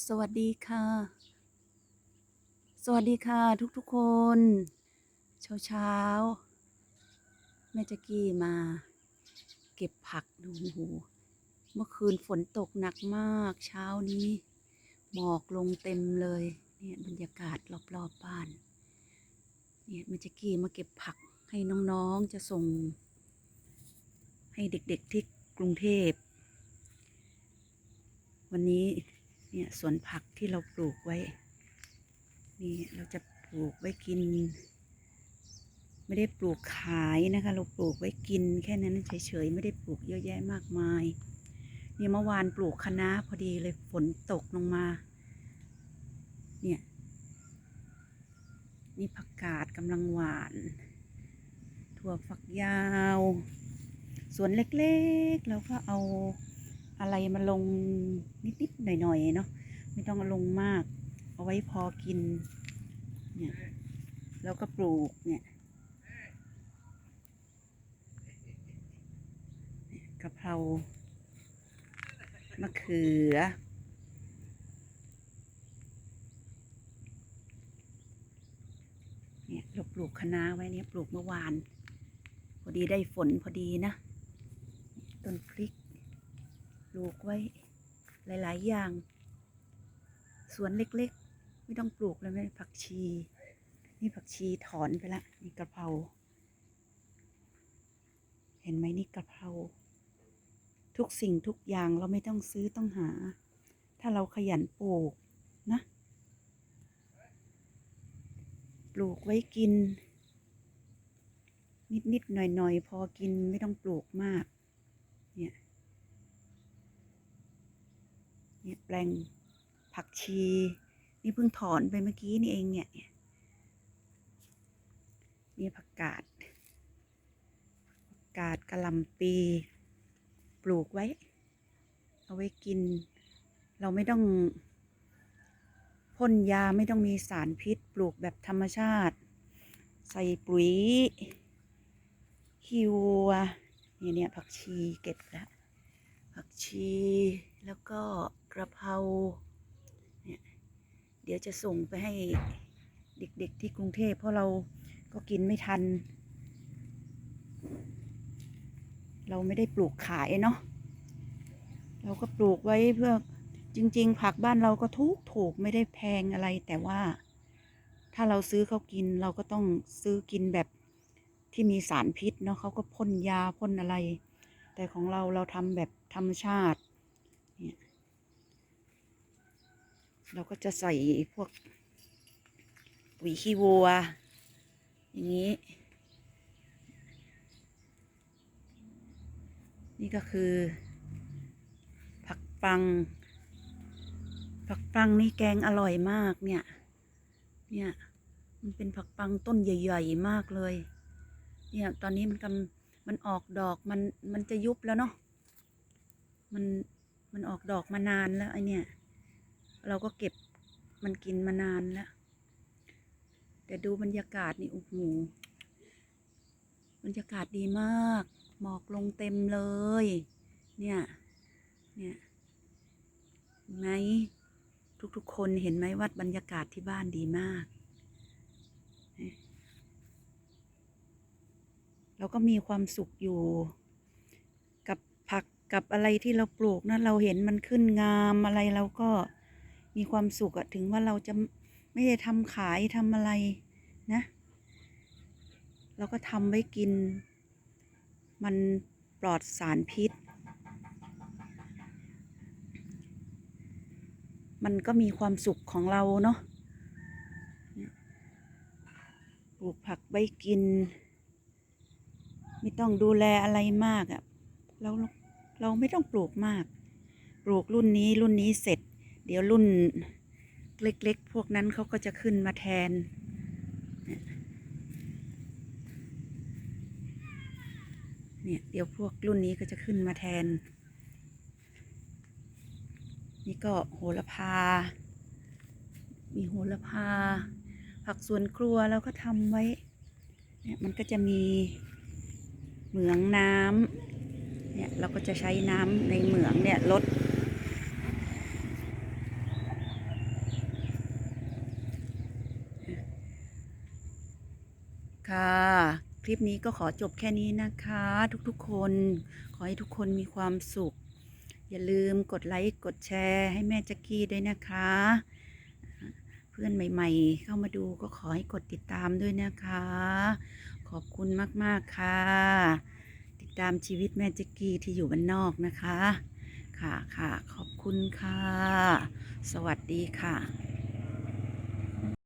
สวัสดีค่ะ สวัสดีค่ะทุกๆคน เช้าเช้าแม่จักกี้มาเก็บผักดูหูเมื่อคืนฝนตกหนักมากเช้านี้ หมอกลงเต็มเลยเนี่ยบรรยากาศรอบๆบบ้านเนี่ยแม่จักี้มาเก็บผักให้น้องๆจะส่ง ให้เด็กๆที่กรุงเทพ วันนี้ เนี่ยสวนผักที่เราปลูกไว้ นี่เราจะปลูกไว้กิน ไม่ได้ปลูกขายนะคะ เราปลูกไว้กินแค่นั้นเฉยๆไม่ได้ปลูกเยอะแยะมากมายเนี่ยเมื่อวานปลูกคะน้าพอดีเลยฝนตกลงมา เนี่ยนี่ผักกาดกำลังหวาน ถั่วฝักยาว สวนเล็กๆ เราก็เอา อะไรมาลงนิดๆหน่อยๆเนาะไม่ต้องลงมาก เอาไว้พอกินเนี่ยแล้วก็ปลูกเนี่ยกะเพรามะเขือ เนี่ยเราปลูกคะน้าไว้เนี่ยปลูกเมื่อวาน พอดีได้ฝนพอดีนะ ต้นพริก ลูกไว้หลาย ๆ อย่าง สวนเล็ก ๆ ไม่ต้องปลูกเลยไม่ผักชี นี่ผักชีถอนไปละนี่กะเพราเห็นไหมนี่กะเพราทุกสิ่งทุกอย่างเราไม่ต้องซื้อต้องหา ถ้าเราขยันปลูกนะ ปลูกไว้กิน นิด ๆ หน่อย ๆ พอกินไม่ต้องปลูกมาก เนี่ย เนี่ยแป ลงผักชี นี่เพิ่งถอนไปเมื่อกี้นี่เองเนี่ยเนี่ยมีผักกาดผักกาดกะหล่ำปี ปลูกไว้ เอาไว้กิน เราไม่ต้องพ่นยาไม่ต้องมีสารพิษ ปลูกแบบธรรมชาติ ใส่ปุ๋ยขี้วัวเนี่ยเนี่ยผักชีเก็บแล้ว ผักชีแล้วก็กระเพราเนี่ยเดี๋ยวจะส่งไปให้เด็กๆที่กรุงเทพเพราะเราก็กินไม่ทัน เราไม่ได้ปลูกขายเนาะเราก็ปลูกไว้เพื่อจริง ๆ ผักบ้านเราก็ทุกถูกไม่ได้แพงอะไร แต่ว่าถ้าเราซื้อเขากินเราก็ต้องซื้อกินแบบที่มีสารพิษเนาะเขาก็พ่นยาพ่นอะไร แต่ของเราเราทำแบบ ธรรมชาติเนี่ยเราก็จะใส่พวกปุ๋ยขี้วัว อย่างนี้ นี่ก็คือ ผักปัง ผักปังนี่แกงอร่อยมากเนี่ย เนี่ย มันเป็นผักปังต้นใหญ่ ๆ มากเลย เนี่ย ตอนนี้มันกำมันออกดอกมันมันจะยุบแล้วเนาะ มันมันออกดอกมานานแล้วไอเนี่ย เราก็เก็บมันกินมานานแล้ว แต่ดูบรรยากาศนี่โอ้โหบรรยากาศดีมาก หมอกลงเต็มเลย เนี่ย เนี่ยเห็นไหมทุกๆคนเห็นไหมว่าบรรยากาศที่บ้านดีมาก เราก็มีความสุขอยู่กับผัก กับอะไรที่เราปลูกนะเราเห็นมันขึ้นงามอะไรเราก็มีความสุขอะถึงว่าเราจะไม่ได้ทำขายทำอะไรนะ เราก็ทำไว้กิน มันปลอดสารพิษ มันก็มีความสุขของเราเนาะปลูกผักไว้กิน ไม่ต้องดูแลอะไรมากอะ่ะเรา เราไม่ต้องปลูกมาก ปลูกรุ่นนี้รุ่นนี้เสร็จ เดี๋ยวรุ่นเล็กๆ พวกนั้นเขาก็จะขึ้นมาแทน เนี่ยเดี๋ยวพวกรุ่นนี้ก็จะขึ้นมาแทน นี่ก็โหระพา มีโหระพา ผักสวนครัวเราก็ทำไว้ เนี่ยมันก็จะมีเหมืองน้ำ เนี่ยเราก็จะใช้น้ำในเหมืองเนี่ยลดค่ะ คลิปนี้ก็ขอจบแค่นี้นะคะ ทุกๆคน ขอให้ทุกคนมีความสุข อย่าลืมกดไลค์กดแชร์ให้แม่แจักกี้ด้วยนะคะ เพื่อนใหม่ ๆ เข้ามาดูก็ขอให้กดติดตามด้วยนะคะ ขอบคุณมาก ๆ ค่ะ ติดตามชีวิตแม่จิกกี้ที่อยู่บ้านนอกนะคะ ค่ะค่ะขอบคุณค่ะ สวัสดีค่ะ